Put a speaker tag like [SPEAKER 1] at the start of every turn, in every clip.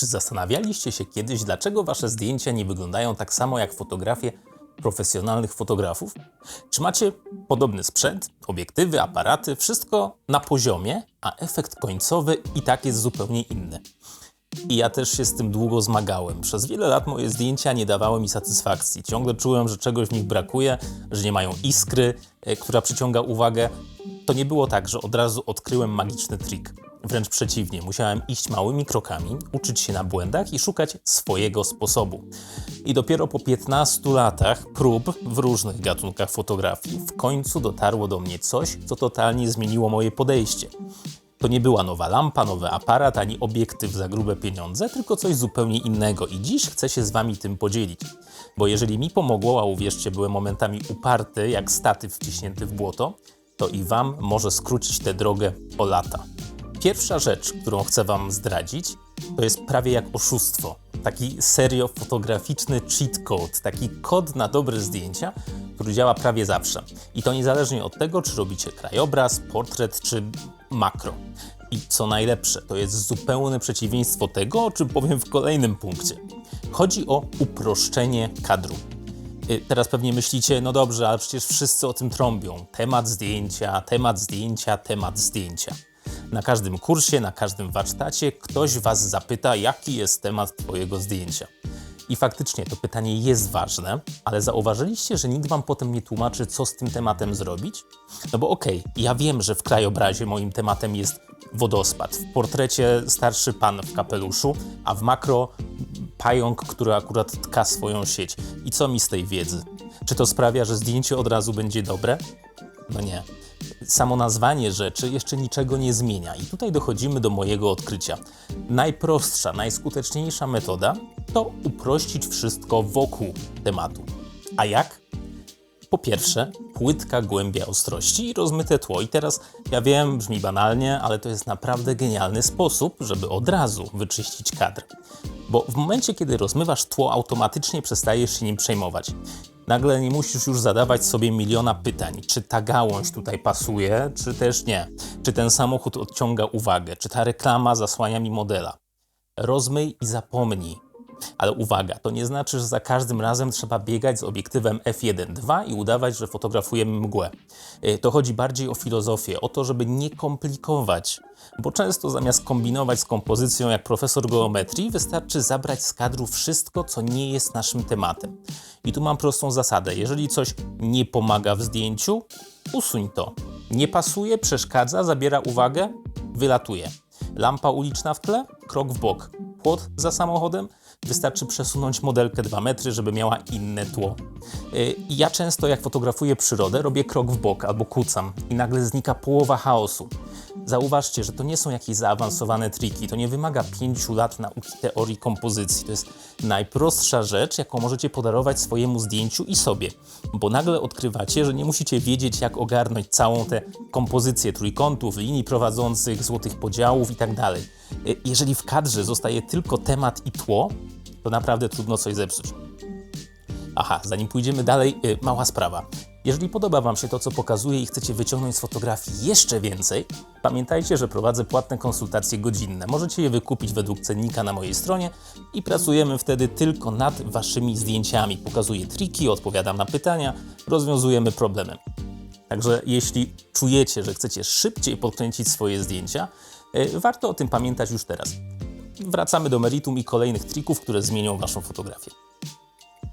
[SPEAKER 1] Czy zastanawialiście się kiedyś, dlaczego wasze zdjęcia nie wyglądają tak samo jak fotografie profesjonalnych fotografów? Czy macie podobny sprzęt, obiektywy, aparaty, wszystko na poziomie, a efekt końcowy i tak jest zupełnie inny? I ja też się z tym długo zmagałem. Przez wiele lat moje zdjęcia nie dawały mi satysfakcji. Ciągle czułem, że czegoś w nich brakuje, że nie mają iskry, e, która przyciąga uwagę. To nie było tak, że od razu odkryłem magiczny trik. Wręcz przeciwnie, musiałem iść małymi krokami, uczyć się na błędach i szukać swojego sposobu. I dopiero po 15 latach prób w różnych gatunkach fotografii w końcu dotarło do mnie coś, co totalnie zmieniło moje podejście. To nie była nowa lampa, nowy aparat, ani obiektyw za grube pieniądze, tylko coś zupełnie innego i dziś chcę się z Wami tym podzielić. Bo jeżeli mi pomogło, a uwierzcie, byłem momentami uparty, jak statyw wciśnięty w błoto, to i Wam może skrócić tę drogę o lata. Pierwsza rzecz, którą chcę Wam zdradzić, to jest prawie jak oszustwo. Taki serio fotograficzny cheat code, taki kod na dobre zdjęcia, który działa prawie zawsze. I to niezależnie od tego, czy robicie krajobraz, portret czy makro. I co najlepsze, to jest zupełne przeciwieństwo tego, o czym powiem w kolejnym punkcie. Chodzi o uproszczenie kadru. Y, Teraz pewnie myślicie, no dobrze, ale przecież wszyscy o tym trąbią. Temat zdjęcia, temat zdjęcia, temat zdjęcia. Na każdym kursie, na każdym warsztacie ktoś Was zapyta, jaki jest temat Twojego zdjęcia. I faktycznie to pytanie jest ważne, ale zauważyliście, że nikt Wam potem nie tłumaczy, co z tym tematem zrobić? No bo okej, ja wiem, że w krajobrazie moim tematem jest wodospad, w portrecie starszy pan w kapeluszu, a w makro pająk, który akurat tka swoją sieć. I co mi z tej wiedzy? Czy to sprawia, że zdjęcie od razu będzie dobre? No nie. Samo nazwanie rzeczy jeszcze niczego nie zmienia. I tutaj dochodzimy do mojego odkrycia. Najprostsza, najskuteczniejsza metoda to uprościć wszystko wokół tematu. A jak? Po pierwsze, płytka głębia ostrości i rozmyte tło. I teraz ja wiem, brzmi banalnie, ale to jest naprawdę genialny sposób, żeby od razu wyczyścić kadr. Bo w momencie, kiedy rozmywasz tło, automatycznie przestajesz się nim przejmować. Nagle nie musisz już zadawać sobie miliona pytań, czy ta gałąź tutaj pasuje, czy też nie. Czy ten samochód odciąga uwagę, czy ta reklama zasłania mi modela. Rozmyj i zapomnij. Ale uwaga, to nie znaczy, że za każdym razem trzeba biegać z obiektywem f1.2 i udawać, że fotografujemy mgłę. Y, To chodzi bardziej o filozofię, o to, żeby nie komplikować. Bo często zamiast kombinować z kompozycją jak profesor geometrii, wystarczy zabrać z kadru wszystko, co nie jest naszym tematem. I tu mam prostą zasadę. Jeżeli coś nie pomaga w zdjęciu, usuń to. Nie pasuje, przeszkadza, zabiera uwagę, wylatuje. Lampa uliczna w tle, krok w bok. Płot za samochodem, wystarczy przesunąć modelkę 2 metry, żeby miała inne tło. I Ja często, jak fotografuję przyrodę, robię krok w bok albo kucam i nagle znika połowa chaosu. Zauważcie, że to nie są jakieś zaawansowane triki, to nie wymaga 5 lat nauki teorii kompozycji. To jest najprostsza rzecz, jaką możecie podarować swojemu zdjęciu i sobie, bo nagle odkrywacie, że nie musicie wiedzieć, jak ogarnąć całą tę kompozycję trójkątów, linii prowadzących, złotych podziałów itd. Y, Jeżeli w kadrze zostaje tylko temat i tło, to naprawdę trudno coś zepsuć. Aha, zanim pójdziemy dalej, y, mała sprawa. Jeżeli podoba Wam się to, co pokazuję i chcecie wyciągnąć z fotografii jeszcze więcej, pamiętajcie, że prowadzę płatne konsultacje godzinne. Możecie je wykupić według cennika na mojej stronie i pracujemy wtedy tylko nad Waszymi zdjęciami. Pokazuję triki, odpowiadam na pytania, rozwiązujemy problemy. Także jeśli czujecie, że chcecie szybciej podkręcić swoje zdjęcia, y, warto o tym pamiętać już teraz. Wracamy do meritum i kolejnych trików, które zmienią Waszą fotografię.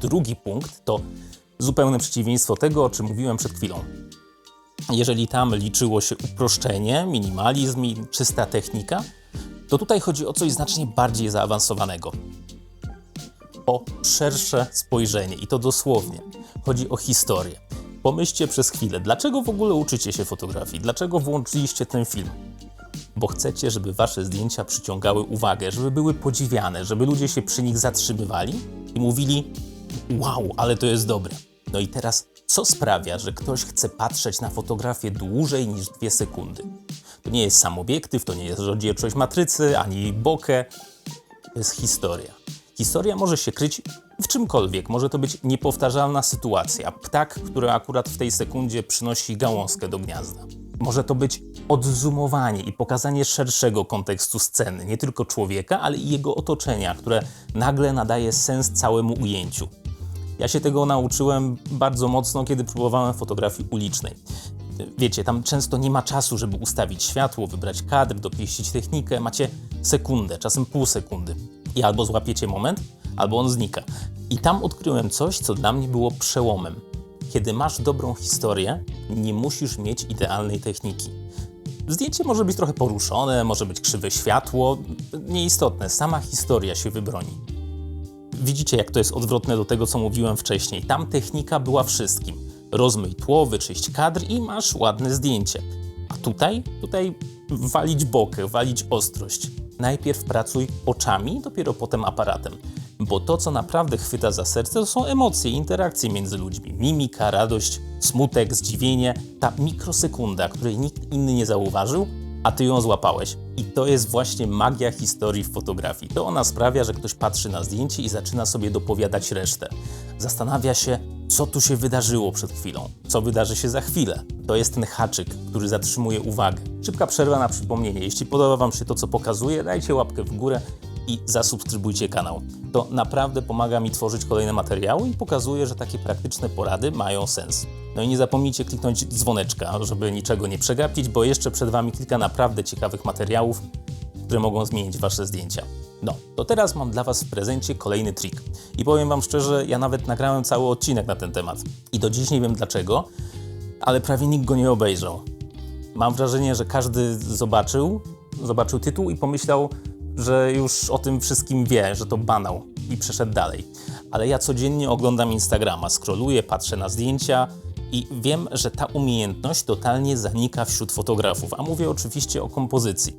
[SPEAKER 1] Drugi punkt to zupełne przeciwieństwo tego, o czym mówiłem przed chwilą. Jeżeli tam liczyło się uproszczenie, minimalizm i czysta technika, to tutaj chodzi o coś znacznie bardziej zaawansowanego. O szersze spojrzenie i to dosłownie. Chodzi o historię. Pomyślcie przez chwilę, dlaczego w ogóle uczycie się fotografii? Dlaczego włączyliście ten film? bo chcecie, żeby wasze zdjęcia przyciągały uwagę, żeby były podziwiane, żeby ludzie się przy nich zatrzymywali i mówili: Wow, ale to jest dobre. No i teraz, co sprawia, że ktoś chce patrzeć na fotografię dłużej niż dwie sekundy? To nie jest sam obiektyw, to nie jest rozdzielczość matrycy, ani bokeh. To jest historia. Historia może się kryć w czymkolwiek. Może to być niepowtarzalna sytuacja. Ptak, który akurat w tej sekundzie przynosi gałązkę do gniazda. Może to być odzoomowanie i pokazanie szerszego kontekstu sceny, nie tylko człowieka, ale i jego otoczenia, które nagle nadaje sens całemu ujęciu. Ja się tego nauczyłem bardzo mocno, kiedy próbowałem fotografii ulicznej. Wiecie, tam często nie ma czasu, żeby ustawić światło, wybrać kadr, dopieścić technikę. Macie sekundę, czasem pół sekundy. I albo złapiecie moment, albo on znika. I tam odkryłem coś, co dla mnie było przełomem. Kiedy masz dobrą historię, nie musisz mieć idealnej techniki. Zdjęcie może być trochę poruszone, może być krzywe światło, nieistotne, sama historia się wybroni. Widzicie, jak to jest odwrotne do tego, co mówiłem wcześniej. Tam technika była wszystkim. Rozmyj tło, wyczyść kadr i masz ładne zdjęcie. A tutaj, tutaj walić bokę, walić ostrość. Najpierw pracuj oczami, dopiero potem aparatem. Bo to, co naprawdę chwyta za serce, to są emocje, interakcje między ludźmi. Mimika, radość, smutek, zdziwienie, ta mikrosekunda, której nikt inny nie zauważył, a ty ją złapałeś. I to jest właśnie magia historii w fotografii. To ona sprawia, że ktoś patrzy na zdjęcie i zaczyna sobie dopowiadać resztę. Zastanawia się, co tu się wydarzyło przed chwilą, co wydarzy się za chwilę. To jest ten haczyk, który zatrzymuje uwagę. Szybka przerwa na przypomnienie. Jeśli podoba Wam się to, co pokazuję, dajcie łapkę w górę i zasubskrybujcie kanał. To naprawdę pomaga mi tworzyć kolejne materiały i pokazuje, że takie praktyczne porady mają sens. No i nie zapomnijcie kliknąć dzwoneczka, żeby niczego nie przegapić, bo jeszcze przed Wami kilka naprawdę ciekawych materiałów, które mogą zmienić Wasze zdjęcia. No, to teraz mam dla Was w prezencie kolejny trik. I powiem Wam szczerze, ja nawet nagrałem cały odcinek na ten temat. I do dziś nie wiem dlaczego, ale prawie nikt go nie obejrzał. Mam wrażenie, że każdy zobaczył, zobaczył tytuł i pomyślał, że już o tym wszystkim wie, że to banał i przeszedł dalej. Ale ja codziennie oglądam Instagrama, scrolluję, patrzę na zdjęcia i wiem, że ta umiejętność totalnie zanika wśród fotografów, a mówię oczywiście o kompozycji.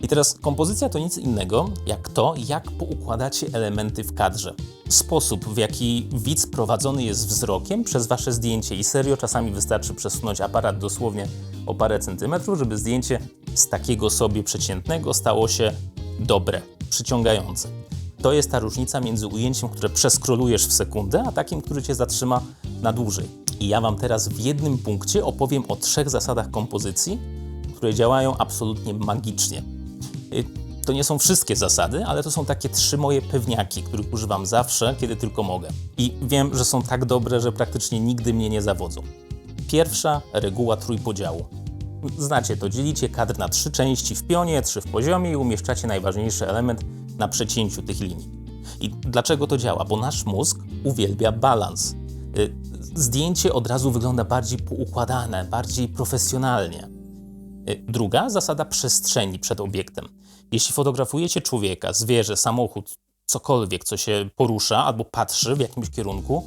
[SPEAKER 1] I teraz kompozycja to nic innego jak to, jak poukładacie elementy w kadrze. Sposób, w jaki widz prowadzony jest wzrokiem przez wasze zdjęcie i serio czasami wystarczy przesunąć aparat dosłownie o parę centymetrów, żeby zdjęcie z takiego sobie przeciętnego stało się dobre, przyciągające. To jest ta różnica między ujęciem, które przeskrolujesz w sekundę, a takim, który cię zatrzyma na dłużej. I ja Wam teraz w jednym punkcie opowiem o trzech zasadach kompozycji, które działają absolutnie magicznie. Y, to nie są wszystkie zasady, ale to są takie trzy moje pewniaki, których używam zawsze, kiedy tylko mogę. I wiem, że są tak dobre, że praktycznie nigdy mnie nie zawodzą. Pierwsza reguła trójpodziału. Znacie to, dzielicie kadr na trzy części w pionie, trzy w poziomie i umieszczacie najważniejszy element na przecięciu tych linii. I dlaczego to działa? Bo nasz mózg uwielbia balans. Y, zdjęcie od razu wygląda bardziej poukładane, bardziej profesjonalnie. Y, druga zasada przestrzeni przed obiektem. Jeśli fotografujecie człowieka, zwierzę, samochód, cokolwiek, co się porusza albo patrzy w jakimś kierunku,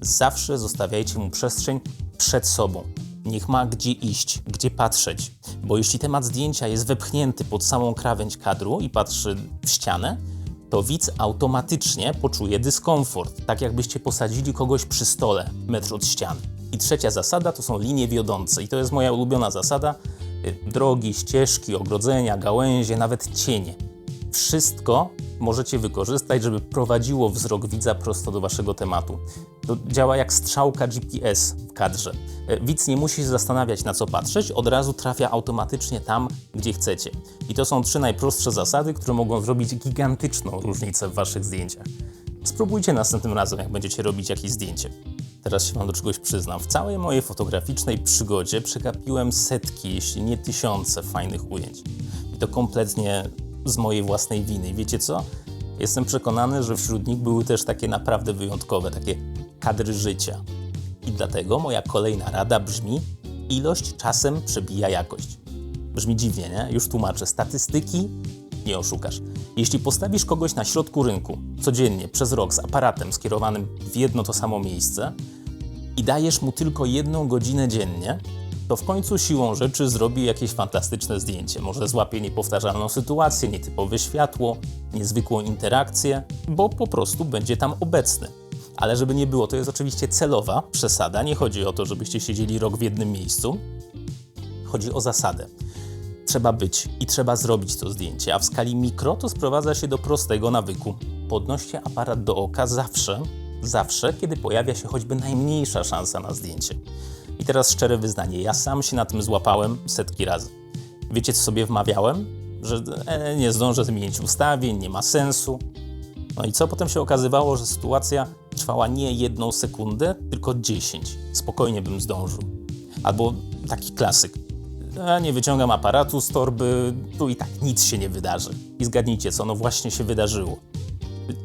[SPEAKER 1] zawsze zostawiajcie mu przestrzeń przed sobą. Niech ma gdzie iść, gdzie patrzeć, bo jeśli temat zdjęcia jest wepchnięty pod samą krawędź kadru i patrzy w ścianę, to widz automatycznie poczuje dyskomfort, tak jakbyście posadzili kogoś przy stole, metr od ściany. I trzecia zasada to są linie wiodące, i to jest moja ulubiona zasada. Y, drogi, ścieżki, ogrodzenia, gałęzie, nawet cienie. Wszystko możecie wykorzystać, żeby prowadziło wzrok widza prosto do waszego tematu. To działa jak strzałka GPS w kadrze. E, widz nie musi się zastanawiać na co patrzeć, od razu trafia automatycznie tam, gdzie chcecie. I to są trzy najprostsze zasady, które mogą zrobić gigantyczną różnicę w waszych zdjęciach. Spróbujcie następnym razem, jak będziecie robić jakieś zdjęcie. Teraz się Wam do czegoś przyznam. W całej mojej fotograficznej przygodzie przegapiłem setki, jeśli nie tysiące fajnych ujęć. I to kompletnie z mojej własnej winy. Wiecie co? Jestem przekonany, że wśród nich były też takie naprawdę wyjątkowe, takie kadry życia. I dlatego moja kolejna rada brzmi: ilość czasem przebija jakość. Brzmi dziwnie, nie? Już tłumaczę. Statystyki nie oszukasz. Jeśli postawisz kogoś na środku rynku codziennie przez rok z aparatem skierowanym w jedno to samo miejsce i dajesz mu tylko jedną godzinę dziennie, to w końcu siłą rzeczy zrobi jakieś fantastyczne zdjęcie. Może złapie niepowtarzalną sytuację, nietypowe światło, niezwykłą interakcję, bo po prostu będzie tam obecny. Ale żeby nie było, to jest oczywiście celowa przesada. Nie chodzi o to, żebyście siedzieli rok w jednym miejscu. Chodzi o zasadę. Trzeba być i trzeba zrobić to zdjęcie, a w skali mikro to sprowadza się do prostego nawyku. Podnoście aparat do oka zawsze, zawsze, kiedy pojawia się choćby najmniejsza szansa na zdjęcie. I teraz szczere wyznanie, ja sam się na tym złapałem setki razy. Wiecie, co sobie wmawiałem? Że e, nie zdążę zmienić ustawień, nie ma sensu. No i co? Potem się okazywało, że sytuacja trwała nie jedną sekundę, tylko 10. Spokojnie bym zdążył. Albo taki klasyk. Ja nie wyciągam aparatu z torby, tu i tak nic się nie wydarzy. I zgadnijcie co, no właśnie się wydarzyło.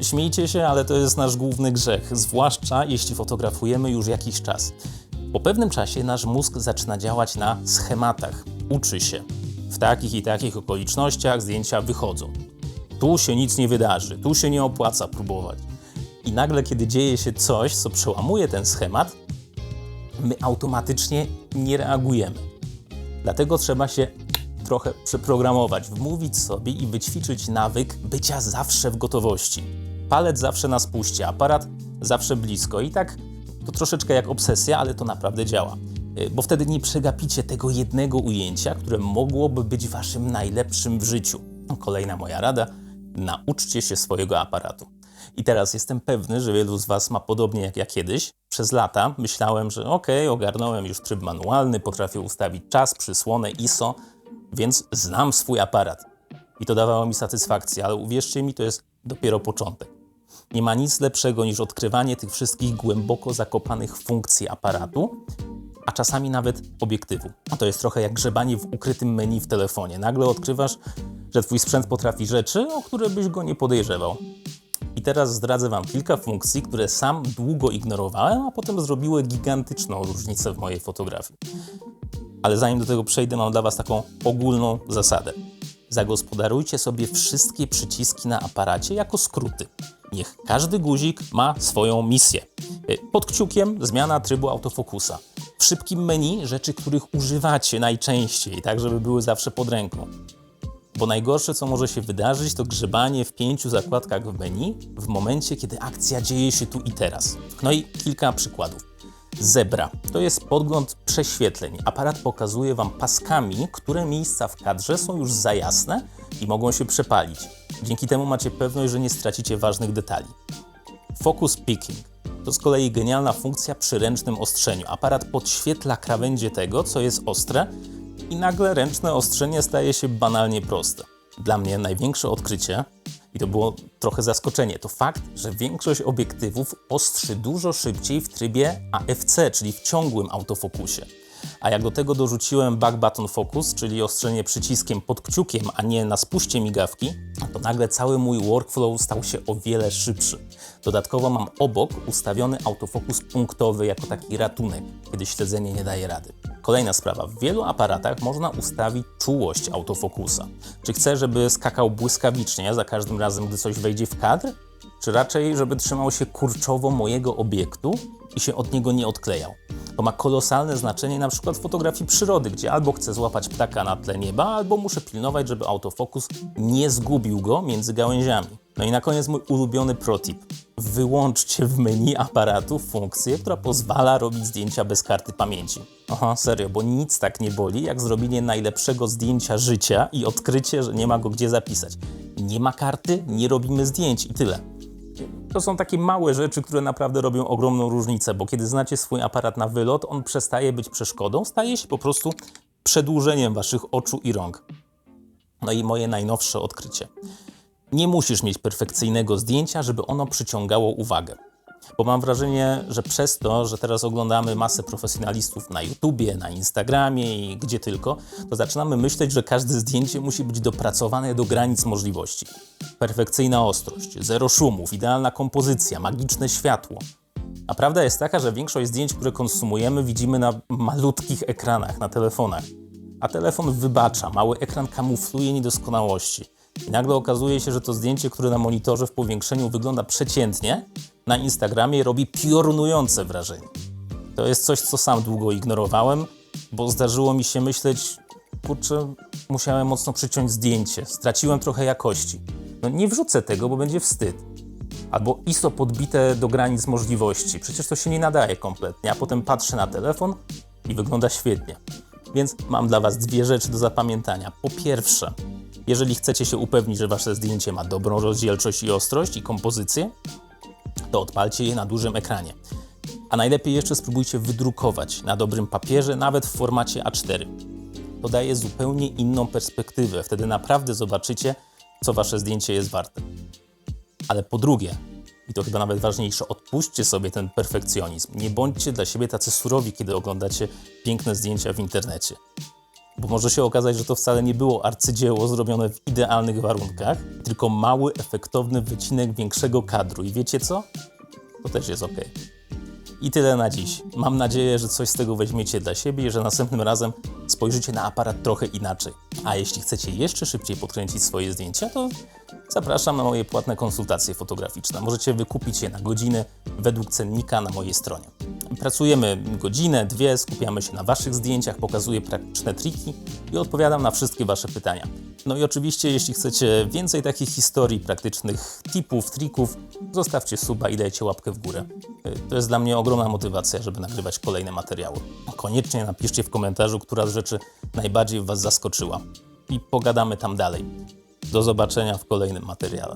[SPEAKER 1] Śmiejcie się, ale to jest nasz główny grzech, zwłaszcza jeśli fotografujemy już jakiś czas. Po pewnym czasie nasz mózg zaczyna działać na schematach, uczy się. W takich i takich okolicznościach zdjęcia wychodzą. Tu się nic nie wydarzy, tu się nie opłaca próbować. I nagle, kiedy dzieje się coś, co przełamuje ten schemat, my automatycznie nie reagujemy. Dlatego trzeba się trochę przeprogramować, wmówić sobie i wyćwiczyć nawyk bycia zawsze w gotowości. Palec zawsze na spuście, aparat zawsze blisko i tak to troszeczkę jak obsesja, ale to naprawdę działa. Y, Bo wtedy nie przegapicie tego jednego ujęcia, które mogłoby być waszym najlepszym w życiu. Kolejna moja rada: nauczcie się swojego aparatu. I teraz jestem pewny, że wielu z Was ma podobnie jak ja kiedyś. Przez lata myślałem, że okej, ogarnąłem już tryb manualny, potrafię ustawić czas, przysłonę, ISO, więc znam swój aparat. I to dawało mi satysfakcję, ale uwierzcie mi, to jest dopiero początek. Nie ma nic lepszego niż odkrywanie tych wszystkich głęboko zakopanych funkcji aparatu, a czasami nawet obiektywu. A to jest trochę jak grzebanie w ukrytym menu w telefonie. Nagle odkrywasz, że Twój sprzęt potrafi rzeczy, o które byś go nie podejrzewał. Teraz zdradzę Wam kilka funkcji, które sam długo ignorowałem, a potem zrobiły gigantyczną różnicę w mojej fotografii. Ale zanim do tego przejdę, mam dla Was taką ogólną zasadę. Zagospodarujcie sobie wszystkie przyciski na aparacie jako skróty. Niech każdy guzik ma swoją misję. Y, Pod kciukiem zmiana trybu autofokusa. W szybkim menu rzeczy, których używacie najczęściej, tak żeby były zawsze pod ręką. Bo najgorsze, co może się wydarzyć, to grzebanie w pięciu zakładkach w menu w momencie, kiedy akcja dzieje się tu i teraz. No i kilka przykładów. Zebra to jest podgląd prześwietleń. Aparat pokazuje Wam paskami, które miejsca w kadrze są już za jasne i mogą się przepalić. Dzięki temu macie pewność, że nie stracicie ważnych detali. Focus picking to z kolei genialna funkcja przy ręcznym ostrzeniu. Aparat podświetla krawędzie tego, co jest ostre, i nagle ręczne ostrzenie staje się banalnie proste. Dla mnie największe odkrycie, i to było trochę zaskoczenie, to fakt, że większość obiektywów ostrzy dużo szybciej w trybie AFC, czyli w ciągłym autofokusie. A jak do tego dorzuciłem back button focus, czyli ostrzenie przyciskiem pod kciukiem, a nie na spuście migawki, to nagle cały mój workflow stał się o wiele szybszy. Dodatkowo mam obok ustawiony autofokus punktowy jako taki ratunek, kiedy śledzenie nie daje rady. Kolejna sprawa. W wielu aparatach można ustawić czułość autofokusa. Czy chcę, żeby skakał błyskawicznie za każdym razem, gdy coś wejdzie w kadr? Czy raczej, żeby trzymał się kurczowo mojego obiektu i się od niego nie odklejał? To ma kolosalne znaczenie na przykład w fotografii przyrody, gdzie albo chcę złapać ptaka na tle nieba, albo muszę pilnować, żeby autofokus nie zgubił go między gałęziami. No i na koniec mój ulubiony protip. Wyłączcie w menu aparatu funkcję, która pozwala robić zdjęcia bez karty pamięci. Aha, serio, bo nic tak nie boli, jak zrobienie najlepszego zdjęcia życia i odkrycie, że nie ma go gdzie zapisać. Nie ma karty, nie robimy zdjęć i tyle. To są takie małe rzeczy, które naprawdę robią ogromną różnicę, bo kiedy znacie swój aparat na wylot, on przestaje być przeszkodą, staje się po prostu przedłużeniem waszych oczu i rąk. No i moje najnowsze odkrycie. Nie musisz mieć perfekcyjnego zdjęcia, żeby ono przyciągało uwagę. Bo mam wrażenie, że przez to, że teraz oglądamy masę profesjonalistów na YouTubie, na Instagramie i gdzie tylko, to zaczynamy myśleć, że każde zdjęcie musi być dopracowane do granic możliwości. Perfekcyjna ostrość, zero szumów, idealna kompozycja, magiczne światło. A prawda jest taka, że większość zdjęć, które konsumujemy, widzimy na malutkich ekranach, na telefonach. A telefon wybacza, mały ekran kamufluje niedoskonałości. Nagle okazuje się, że to zdjęcie, które na monitorze w powiększeniu wygląda przeciętnie, na Instagramie robi piorunujące wrażenie. To jest coś, co sam długo ignorowałem, bo zdarzyło mi się myśleć, kurczę, musiałem mocno przyciąć zdjęcie, straciłem trochę jakości. No nie wrzucę tego, bo będzie wstyd. Albo ISO podbite do granic możliwości, przecież to się nie nadaje kompletnie, a potem patrzę na telefon i wygląda świetnie. Więc mam dla Was dwie rzeczy do zapamiętania. Po pierwsze, jeżeli chcecie się upewnić, że Wasze zdjęcie ma dobrą rozdzielczość i ostrość i kompozycję, to odpalcie je na dużym ekranie. A najlepiej jeszcze spróbujcie wydrukować na dobrym papierze, nawet w formacie A4. To daje zupełnie inną perspektywę. Wtedy naprawdę zobaczycie, co wasze zdjęcie jest warte. Ale po drugie, i to chyba nawet ważniejsze, odpuśćcie sobie ten perfekcjonizm. Nie bądźcie dla siebie tacy surowi, kiedy oglądacie piękne zdjęcia w internecie. Bo może się okazać, że to wcale nie było arcydzieło zrobione w idealnych warunkach, tylko mały, efektowny wycinek większego kadru. I wiecie co? To też jest ok. I tyle na dziś. Mam nadzieję, że coś z tego weźmiecie dla siebie i że następnym razem spojrzycie na aparat trochę inaczej. A jeśli chcecie jeszcze szybciej podkręcić swoje zdjęcia, to zapraszam na moje płatne konsultacje fotograficzne. Możecie wykupić je na godziny według cennika na mojej stronie. Pracujemy godzinę, dwie, skupiamy się na Waszych zdjęciach, pokazuję praktyczne triki i odpowiadam na wszystkie Wasze pytania. No i oczywiście, jeśli chcecie więcej takich historii, praktycznych tipów, trików, zostawcie suba i dajcie łapkę w górę. To jest dla mnie ogromna motywacja, żeby nagrywać kolejne materiały. Koniecznie napiszcie w komentarzu, która z rzeczy najbardziej Was zaskoczyła. I pogadamy tam dalej. Do zobaczenia w kolejnym materiale.